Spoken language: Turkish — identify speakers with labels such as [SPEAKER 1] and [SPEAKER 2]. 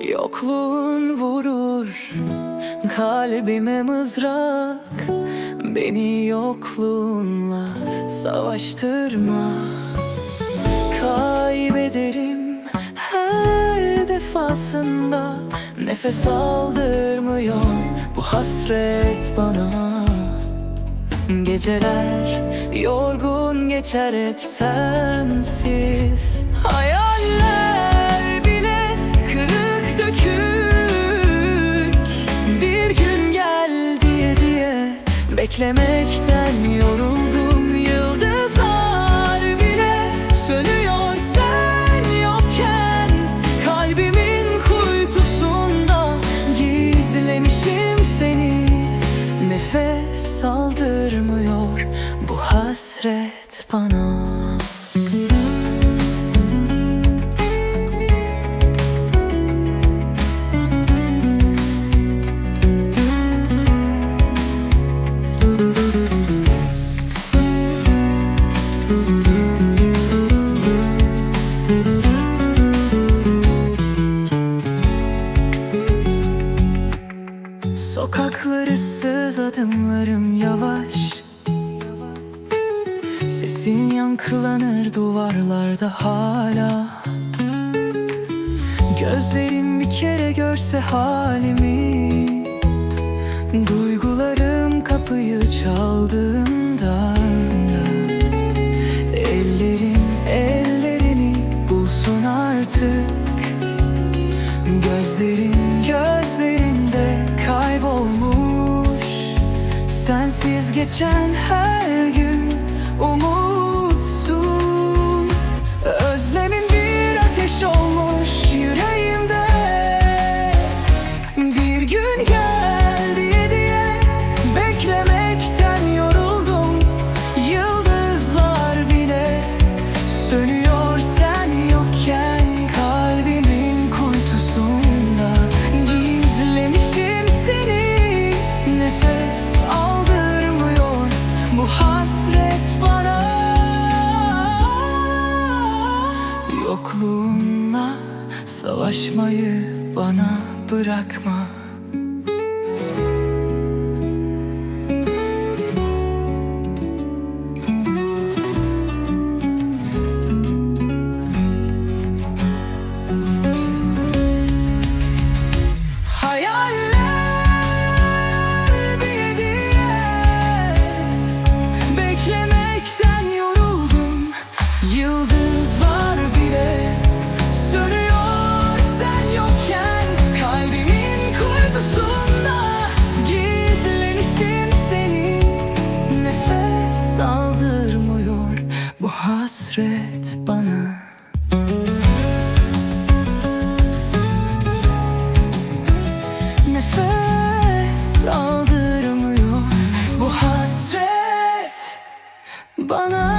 [SPEAKER 1] Yokluğun vurur kalbime mızrak. Beni yokluğunla savaştırma. Kaybederim her defasında. Nefes aldırmıyor bu hasret bana. Geceler yorgun geçer hep sensiz Beklemekten yoruldum. Yıldızlar bile sönüyor sen yokken. Kalbimin kuytusunda gizlemişim seni. Nefes aldırmıyor bu hasret bana Sokakları sız adımlarım yavaş. Sesin yankılanır duvarlarda hala. Gözlerim bir kere görse halimi. Duygularım kapıyı çaldığında Sensiz geçen her gün Yokluğunla savaşmayı bana bırakma. Hayal bana